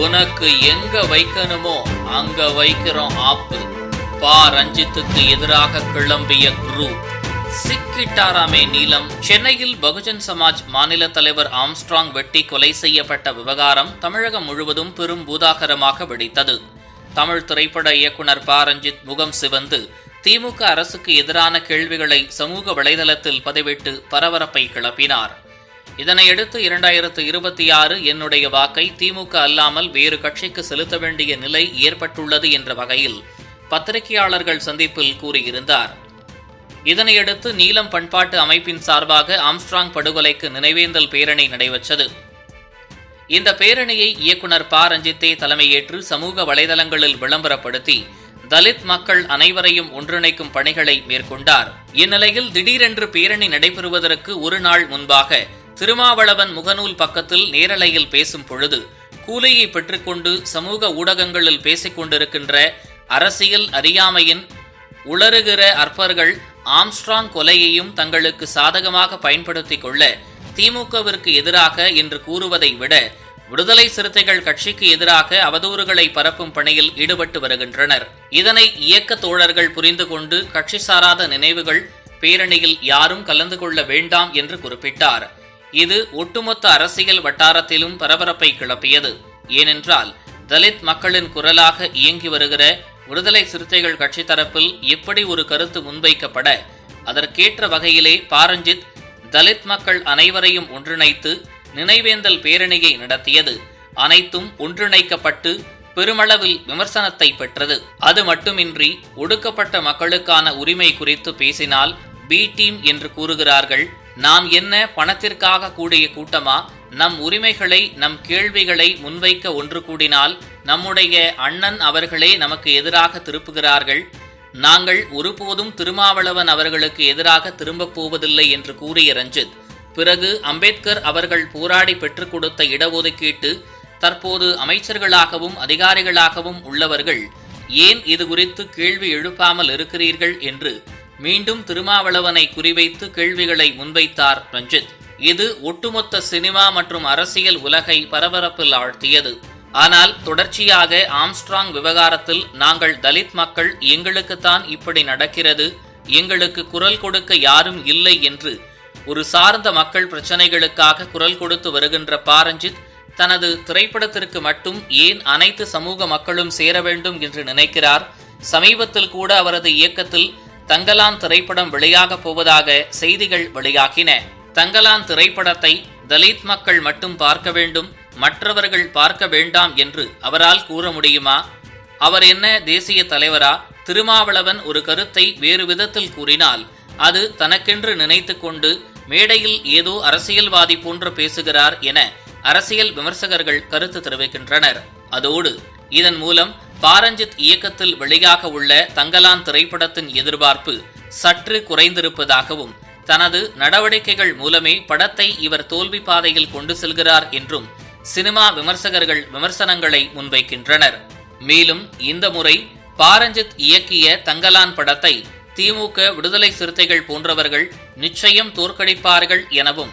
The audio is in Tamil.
உனக்கு எங்க வைக்கணுமோ அங்க வைக்கிறோம் ஆப்பு. பா ரஞ்சித்துக்கு எதிராக கிளம்பிய குரு. சிக்கிட்டாராமே நீலம். சென்னையில் பகுஜன் சமாஜ் மாநில தலைவர் ஆம்ஸ்ட்ராங் வெட்டி கொலை செய்யப்பட்ட விவகாரம் தமிழகம் முழுவதும் பெரும் பூதாகரமாக வெடித்தது. தமிழ் திரைப்பட இயக்குனர் ப ரஞ்சித் முகம் சிவந்து திமுக அரசுக்கு எதிரான கேள்விகளை சமூக வலைதளத்தில் பதிவிட்டு பரபரப்பை கிளப்பினார். இதனையடுத்து இரண்டாயிரத்து இருபத்தி ஆறு என்னுடைய வாக்கை திமுக அல்லாமல் வேறு கட்சிக்கு செலுத்த வேண்டிய நிலை ஏற்பட்டுள்ளது என்ற வகையில் பத்திரிகையாளர்கள் சந்திப்பில் கூறியிருந்தார். இதனையடுத்து நீலம் பண்பாட்டு அமைப்பின் சார்பாக ஆம்ஸ்ட்ராங் படுகொலைக்கு நினைவேந்தல் பேரணி நடைபெற்றது. இந்த பேரணியை இயக்குனர் ப. ரஞ்சித்தே தலைமையேற்று சமூக வலைதளங்களில் விளம்பரப்படுத்தி தலித் மக்கள் அனைவரையும் ஒன்றிணைக்கும் பணிகளை மேற்கொண்டார். இந்நிலையில் திடீரென்று பேரணி நடைபெறுவதற்கு ஒரு நாள் முன்பாக திருமாவளவன் முகநூல் பக்கத்தில் நேரலையில் பேசும் பொழுது கூலியை பெற்றுக்கொண்டு சமூக ஊடகங்களில் பேசிக் கொண்டிருக்கின்ற அரசியல் அறியாமையின் உளறுகிற அற்பர்கள் ஆம்ஸ்ட்ராங் கொலையையும் தங்களுக்கு சாதகமாக பயன்படுத்திக் கொள்ள திமுகவிற்கு எதிராக என்று கூறுவதை விட விடுதலை சிறுத்தைகள் கட்சிக்கு எதிராக அவதூறுகளை பரப்பும் பணியில் ஈடுபட்டு வருகின்றனர். இதனை இயக்க தோழர்கள் புரிந்து கொண்டு கட்சி சாராத நினைவுகள் பேரணியில் யாரும் கலந்து கொள்ள வேண்டாம் என்று குறிப்பிட்டார். இது ஒட்டுமொத்த அரசியல் வட்டாரத்திலும் பரபரப்பை கிளப்பியது. ஏனென்றால் தலித் மக்களின் குரலாக இயங்கி வருகிற விடுதலை சிறுத்தைகள் கட்சி தரப்பில் எப்படி ஒரு கருத்து முன்வைக்கப்பட அதற்கேற்ற வகையிலே பாரஞ்சித் தலித் மக்கள் அனைவரையும் ஒன்றிணைத்து நினைவேந்தல் பேரணியை நடத்தியது. அனைத்தும் ஒன்றிணைக்கப்பட்டு பெருமளவில் விமர்சனத்தை பெற்றது. அது மட்டுமின்றி ஒடுக்கப்பட்ட மக்களுக்கான உரிமை குறித்து பேசினால் பி டீம் என்று கூறுகிறார்கள் நாம் என்ன பணத்திற்காக கூடிய கூட்டமா? நம் உரிமைகளை நம் கேள்விகளை முன்வைக்க ஒன்று கூடினால் நம்முடைய அண்ணன் அவர்களே நமக்கு எதிராக திருப்புகிறார்கள். நாங்கள் ஒருபோதும் திருமாவளவன் அவர்களுக்கு எதிராக திரும்பப் போவதில்லை என்று கூறிய ரஞ்சித் பிறகு அம்பேத்கர் அவர்கள் போராடி பெற்றுக் கொடுத்த இடஒதுக்கீட்டு தற்போது அமைச்சர்களாகவும் அதிகாரிகளாகவும் உள்ளவர்கள் ஏன் இது குறித்து கேள்வி எழுப்பாமல் இருக்கிறீர்கள் என்று மீண்டும் திருமாவளவனை குறிவைத்து கேள்விகளை முன்வைத்தார் ரஞ்சித். இது ஒட்டுமொத்த சினிமா மற்றும் அரசியல் உலகை பரபரப்பில் ஆழ்த்தியது. ஆனால் தொடர்ச்சியாக ஆம்ஸ்ட்ராங் விவகாரத்தில் நாங்கள் தலித் மக்கள் எங்களுக்குத்தான் இப்படி நடக்கிறது எங்களுக்கு குரல் கொடுக்க யாரும் இல்லை என்று ஒரு சார்ந்த மக்கள் பிரச்சனைகளுக்காக குரல் கொடுத்து வருகின்ற பாரஞ்சித் தனது திரைப்படத்திற்கு மட்டும் ஏன் அனைத்து சமூக மக்களும் சேர வேண்டும் என்று நினைக்கிறார்? சமீபத்தில் கூட அவரது இயக்கத்தில் தங்கலான் திரைப்படம் வெளியாகப் போவதாக செய்திகள் வெளியாகின. தங்கலான் திரைப்படத்தை தலித் மக்கள் மட்டும் பார்க்க வேண்டும் மற்றவர்கள் பார்க்க வேண்டாம் என்று அவரால் கூற முடியுமா? அவர் என்ன தேசிய தலைவரா? திருமாவளவன் ஒரு கருத்தை வேறு விதத்தில் கூறினால் அது தனக்கென்று நினைத்து கொண்டு மேடையில் ஏதோ அரசியல்வாதி போன்று பேசுகிறார் என அரசியல் விமர்சகர்கள் கருத்து தெரிவிக்கின்றனர். அதோடு இதன் மூலம் பாரஞ்சித் இயக்கத்தில் வெளியாக உள்ள தங்கலான் திரைப்படத்தின் எதிர்பார்ப்பு சற்று குறைந்திருப்பதாகவும் தனது நடவடிக்கைகள் மூலமே படத்தை இவர் தோல்வி பாதையில் கொண்டு செல்கிறார் என்றும் சினிமா விமர்சகர்கள் விமர்சனங்களை முன்வைக்கின்றனர். மேலும் இந்த முறை பாரஞ்சித் இயக்கிய தங்கலான் படத்தை திமுக விடுதலை சிறுத்தைகள் போன்றவர்கள் நிச்சயம் தோற்கடிப்பார்கள் எனவும்